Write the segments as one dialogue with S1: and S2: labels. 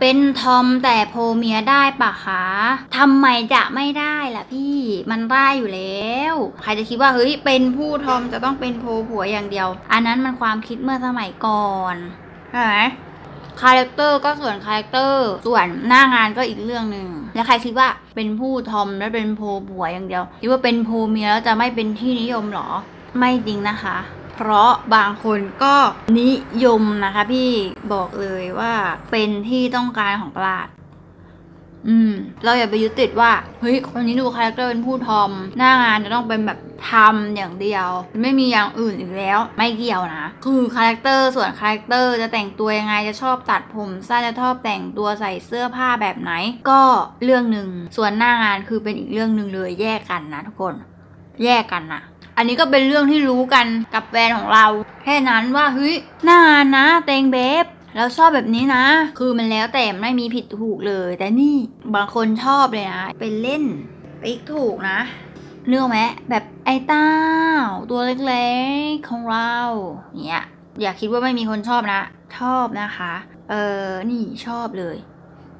S1: เป็นทอมแต่โพเมียได้ปะคะทำไมจะไม่ได้ล่ะพี่มันได้อยู่แล้ว ใครจะคิดว่าเฮ้ยเป็นผู้ทอมจะต้องเป็นโพผัวอย่างเดียว อันนั้นมันความคิดเมื่อสมัยก่อนใช่ไหมคาแรคเตอร์ก็ส่วนคาแรคเตอร์ส่วนหน้างานก็อีกเรื่องหนึ่งแล้วใครคิดว่าเป็นผู้ทอมและเป็นโพผัวอย่างเดียวคิดว่าเป็นโพเมียแล้วจะไม่เป็นที่นิยมเหรอ ไม่จริงนะคะ เพราะบางคนก็นิยมนะคะพี่บอกเลยว่าเป็นที่ต้องการของตลาดอืม เราอย่าไปยึดติดว่า เฮ้ย คนนี้ดูคาแรคเตอร์เป็นผู้ทอม หน้างานจะต้องเป็นแบบทำอย่างเดียว ไม่มีอย่างอื่นอีกแล้ว ไม่เกี่ยวนะ คือคาแรคเตอร์ส่วนคาแรคเตอร์จะแต่งตัวยังไงจะชอบตัดผมสั้นจะชอบแต่งตัวใส่เสื้อผ้าแบบไหน ก็เรื่องหนึ่งส่วนหน้างานคือเป็นอีกเรื่องหนึ่งเลยแยกกันนะทุกคน แยกกันนะ อันนี้ก็เป็นเรื่องที่รู้กันกับแฟนของเรา แค่นั้นว่าเฮ้ยหน้านนะเตงเบฟเราชอบแบบนี้นะ คือมันแล้วแต่ไม่มีผิดถูกเลย แต่นี่บางคนชอบเลยนะเป็นเล่นปิ๊กถูกนะเรื่องไหมแบบไอ้เต้า ตัวเล็กๆของเราเนี่ยอย่าคิดว่าไม่มีคนชอบนะ ชอบนะคะ เออนี่ชอบเลย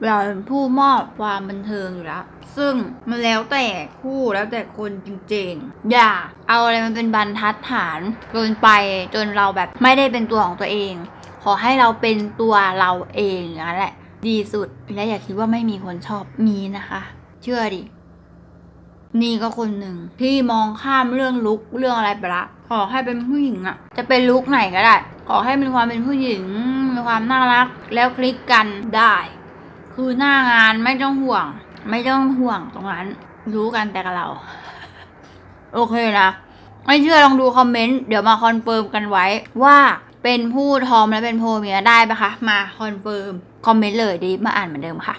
S1: เราเป็นผู้มอบความบันเทิงอยู่แล้ว ซึ่งมันแล้วแต่คู่แล้วแต่คนจริงๆ อย่าเอาอะไรมันเป็นบรรทัดฐานเกินไปจนเราแบบไม่ได้เป็นตัวของตัวเอง ขอให้เราเป็นตัวเราเองอย่างนั้นแหละ ดีสุดและอย่าคิดว่าไม่มีคนชอบมีนะคะ เชื่อดินี่ก็คนหนึ่งที่มองข้ามเรื่องลุกเรื่องอะไรไปละขอให้เป็นผู้หญิงอะจะเป็นลุกไหนก็ได้ ขอให้มีความเป็นผู้หญิงมีความน่ารักแล้วคลิกกันได้ คือหน้างานไม่ต้องห่วง ไม่ต้องห่วงตรงนั้น รู้กันแต่กับเรา โอเคนะไม่เชื่อลองดูคอมเมนต์เดี๋ยวมาคอนเฟิร์มกันไว้ว่าเป็นผู้ทอมและเป็นโพเมียได้ปะคะ มาคอนเฟิร์มคอมเมนต์เลยดีมาอ่านเหมือนเดิมค่ะ